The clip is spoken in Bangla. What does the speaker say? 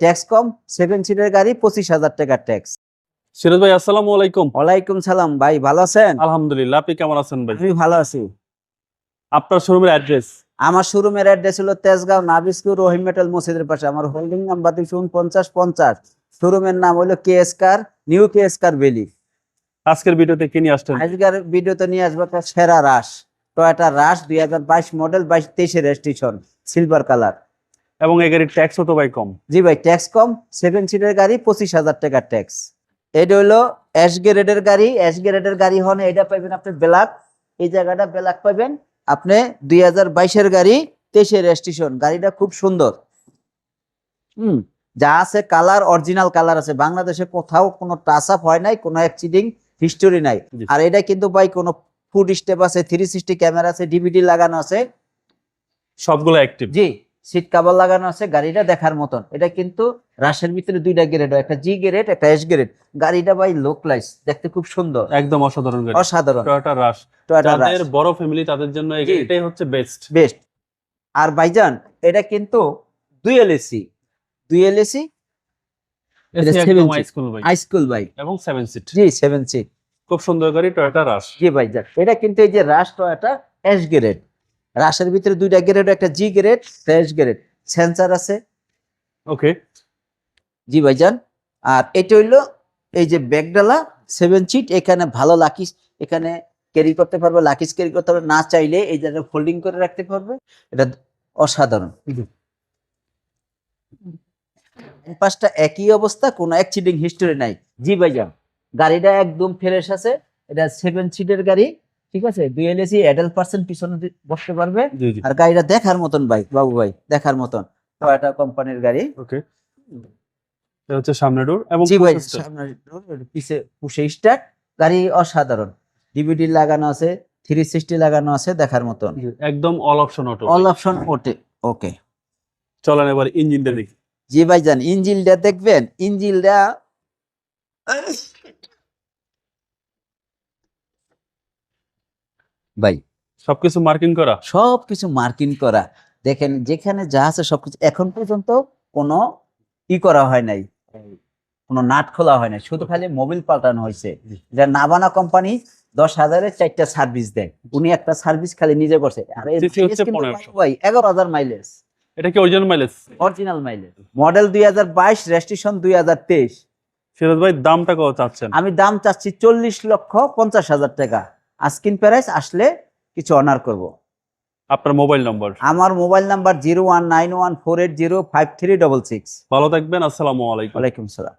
ট্যাক্স কম সেভেন সিটের গাড়ি পঁচিশ হাজার টাকা ট্যাক্স সিরাজ ভাই আসসালামু আলাইকুম। ওয়ালাইকুম সালাম ভাই ভালো আছেন? আলহামদুলিল্লাহ আপনি কেমন আছেন ভাই? আমি ভালো আছি। আপনার শোরুমের অ্যাড্রেস আমার শোরুমের অ্যাড্রেস হলো তেজগাঁও নাবিস্কুর রহিম মেটাল মসজিদের পাশে। আমার হোল্ডিং নাম্বার দুশো উনপঞ্চাশ পঞ্চাশ। শোরুমের নাম হলো K S car new K S car বেলি আজকের ভিডিওতে কি নিয়ে আসছেন? আজকের ভিডিওতে নিয়ে আসব সেরা রাশ টয়োটা রাশ দুই হাজার বাইশ মডেল বাইশ তেইশে রেজিস্ট্রেশন সিলভার কালার এবং এই গাড়ির ট্যাক্সও তো ভাই কম। জি ভাই ট্যাক্স কম সেভেন সিটের গাড়ি পঁচিশ হাজার টাকার ট্যাক্স এটা হলো অ্যাশ গ্রেডের গাড়ি অ্যাশ গ্রেডের গাড়ি হলে এটা পাবেন আপনি ব্ল্যাক। এই জায়গাটা ব্ল্যাক পাবেন আপনি দুই হাজার বাইশের গাড়ি তেইশে রেজিস্ট্রেশন গাড়িটা খুব সুন্দর। হুম যা আছে কালার অরিজিনাল কালার আছে। বাংলাদেশে কোথাও কোনো টাচ আপ হয় নাই কোনো অ্যাক্সিডিং হিস্টোরি নাই। আর এটা কিন্তু ভাই কোনো ফুড স্টেপ আছে থ্রি সিক্সটি ক্যামেরা আছে ডিভিডি লাগানো আছে। সবগুলো অ্যাক্টিভ জি। সিট কাভার লাগানো আছে গাড়িটা দেখার মতন। এটা কিন্তু রাশের ভিতরে দুইটা গ্রেড একটা জি গ্রেড একটা এস গ্রেড। গাড়িটা ভাই লোকলাইস দেখতে খুব সুন্দর। একদম অসাধারণ গাড়ি। অসাধারণ। টয়োটা রাশ টয়োটা যাদের বড় ফ্যামিলি তাদের জন্য এটাই হচ্ছে বেস্ট বেস্ট আর ভাইজান এটা কিন্তু দুই এলএসি দুই এলএসি এটা একদম 70 হাই স্কুল ভাই এবং সেভেন সিট জি সেভেন সিট খুব সুন্দর গাড়ি টয়োটা রাশ জি ভাইজান। এটা কিন্তু এই যে রাশ টয়োটা এস গ্রেড রাশের ভিতরে দুইটা গ্রেড একটা G grade fresh grade sensor আছে। ওকে জি ভাইজান। আর এটা হইল এই যে ব্যাগডালা সেভেন সিট এখানে ভালো লাকিস এখানে ক্যারি করতে পারবে লাকিস ক্যারি করতে পারবে। না চাইলে এই জায়গায় ফোল্ডিং করে রাখতে পারবে। এটা অসাধারণ। পাঁচটা একই অবস্থা কোনো অ্যাক্সিডেন্ট হিস্টোরি নাই। জি ভাইজান গাড়িটা একদম ফ্রেশ আছে। এটা সেভেন সিটের গাড়ি। ঠিক আছে? দুই এলএসি অ্যাডাল্ট পার্সেন্ট পিছনে বসতে পারবে। আর গাড়িটা দেখার মতন বাইক বাবু ভাই দেখার মতন। টয়োটা কোম্পানির গাড়ি। ওকে। এটা হচ্ছে সামনে ডোর এবং জি ভাই সামনে door, পিছে পুষে স্টার্ট গাড়ি অসাধারণ। ডিভিডি লাগানো আছে থ্রি সিক্সটি লাগানো আছে দেখার মতন। একদম all option auto all option ওটে okay চলেন এবার ইঞ্জিনটা দেখি। জি ভাইজান ইঞ্জিনটা দেখবেন ইঞ্জিনটা ভাই। সবকিছু মার্কিং করা? সব কিছু মার্কিং করা। দেখেন যেখানে যা আছে সবকিছু এখন পর্যন্ত কোনো ই করা হয় নাই। কোনো নাট খোলা হয় নাই। শুধু খালি মোবিল পাল্টানো হয়েছে। এটা নাবানা কোম্পানি দশ হাজারের চারটা সার্ভিস দেয়। উনি একটা সার্ভিস খালি নিজে করছে। আর এর CC হচ্ছে mileage কিন্তু 1500 ভাই এগারো হাজার মাইলেজ এটা কি original mileage original mileage model দুই হাজার বাইশ রেজিস্ট্রেশন দুই হাজার তেইশ। সিরাজ ভাই দামটা কত চাচ্ছেন? আমি দাম চাচ্ছি চল্লিশ লক্ষ পঞ্চাশ হাজার টাকা। আস্কিন প্রাইস আসলে কিছু অনার করব। আপনার মোবাইল নম্বর আমার mobile number zero one nine one four eight zero five three double six ভালো থাকবেন আসসালামু আলাইকুম। ওয়ালাইকুম সালাম